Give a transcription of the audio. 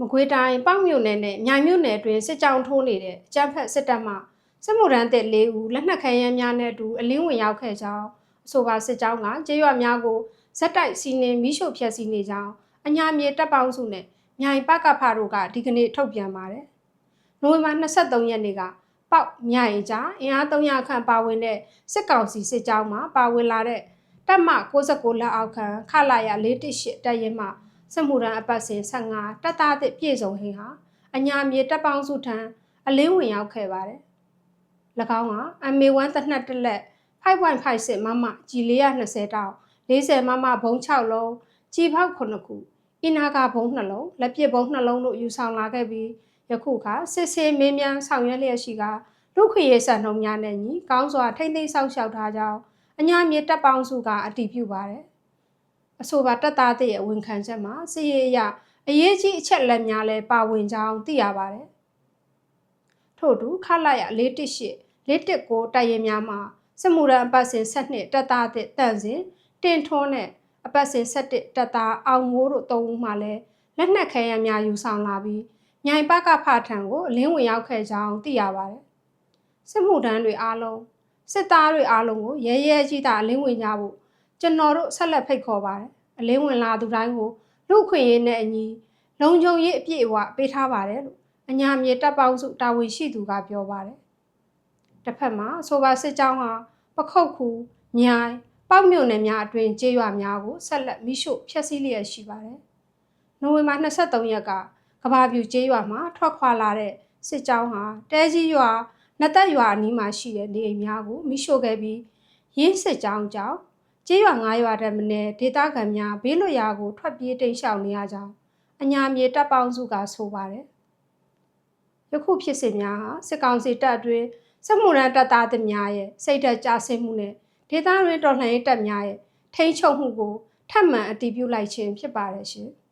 မကွေးတိုင်းပေါ့မြို့နယ်နဲ့မြိုင်မြို့နယ်အတွင်းစစ်ကြောင်းထိုးနေတဲ့အကြမ်းဖက်စစ်တပ်မှစစ်မှုထမ်းတဲ့၄ဦးလက်နက်ခဲယမ်းများနဲ့အတူအလင်းဝင်ရောက်ခဲ့ကြောင်းအဆိုပါစစ်ကြောင်းကကျေးရွာများကိုဇက်တိုက်စီးနင်းမိရှို့ဖျက်ဆီးနေကြောင်းအညာမြေတပ်ပေါင်းစုနဲ့မြိုင်ပကဖတို့ကဒီကနေ့ထုတ်ပြန်ပါတယ်။နိုဝင်ဘာ23ရက်နေ့ကပေါ့မြိုင်ကြားအင်အား300ခန့်ပါဝင်တဲ့စစ်ကောင်စီစစ်ကြောင်းမှပါဝင်လာတဲ့တပ်မ69လက်အောက်ခံခလာရ418တပ်ရင်မှ စမှုရန်အပတ်စဉ်15တက်သားသည့်ပြည်စုံဟင်းဟာအညာမြေတပ်ပေါင်းစုထံအလင်းဝင်ရောက်ခဲ့ပါတယ်။၎င်းက MA1 တနက်တစ်လက်5.56မမကြီး420တောင်40မမဘုံ6လုံးကြီးပေါက်9ခုအင်နာကဘုံ2လုံးလက်ပစ်ဘုံ2လုံးတို့ယူဆောင်လာခဲ့ပြီးယခုခါစစ်ဆေးမင်းများဆောင်ရွက်လျက်ရှိကလူခွေရေးစံနှုံများနဲ့ညီကောင်းစွာထိမ့်သိမ်းဆောက်ရှောက်ထားကြောင်းအညာမြေတပ်ပေါင်းစုကအတည်ပြုပါတယ်။ အဆိုပါတက်သားတဲ့ရဲ့ဝန်ခံချက်မှာစီရရအရေးကြီးအချက်လက်များလည်းပါဝင်ကြောင်းသိရပါတယ်။ထို့တူခလာရ418 419တိုက်ရင်များမှာစမှုရန်အပတ်စဉ်12တက်သားတဲ့တန့်စင်တင်ထွန်းနဲ့အပတ်စဉ်17တက်သားအောင်မိုးတို့၃ဦးမှလည်းလက်နက်ခဲယမ်းများယူဆောင်လာပြီးမြိုင်ပကဖထံကိုအလင်းဝင်ရောက်ခဲ့ကြောင်းသိရပါတယ်။စစ်မှုထမ်းတွေအားလုံးစစ်သားတွေအားလုံးကိုရဲရဲကြီးတာအလင်းဝင်ကြဖို့ကျွန်တော်တို့ဆက်လက်ဖိတ်ခေါ်ပါတယ်။ အလင်းဝင်လာသူတိုင်းကိုလူခွင့်ရေးနဲ့အညီလုံခြုံရေးအပြည့်အဝပေးထားပါတယ်လို့အညာမြေတပ်ပေါင်းစုတာဝန်ရှိသူကပြောပါတယ်။တစ်ဖက်မှာဆိုပါစစ်ကြောင်းဟာပခုတ်ခုမြိုင်ပေါက်မြို့နယ်များအတွင်ကျေးရွာများကိုဆက်လက်မိရှို့ဖျက်ဆီးလျက်ရှိပါတယ်။နိုဝင်ဘာ23ရက်ကကဘာပြူကျေးရွာမှာထွက်ခွာလာတဲ့စစ်ကြောင်းဟာတဲကြီးရွာနတ်သက်ရွာအနီးမှာရှိတဲ့နေအိမ်များကိုမိရှို့ခဲ့ပြီးရင်းစစ်ကြောင်းကြောင့် ကျေးရွာ9ရွာတည်းမနယ်ဒေသခံများဘေးလွတ်ရာကိုထွက်ပြေးတိမ်းရှောင်နေရကြောင်းအညာမြေတပ်ပေါင်းစုကဆိုပါတယ်။ယခုဖြစ်စဉ်များဟာစစ်ကောင်စီတပ်အတွင်းစစ်မှုရန်တပ်သားသများရဲ့စိတ်ဓာတ်ကြဆင်းမှုနဲ့ဒေသတွင်းတော်လှန်ရေးတပ်များရဲ့ထိန်းချုပ်မှုကိုထပ်မံအတည်ပြုလိုက်ခြင်းဖြစ်ပါတယ်ရှင်။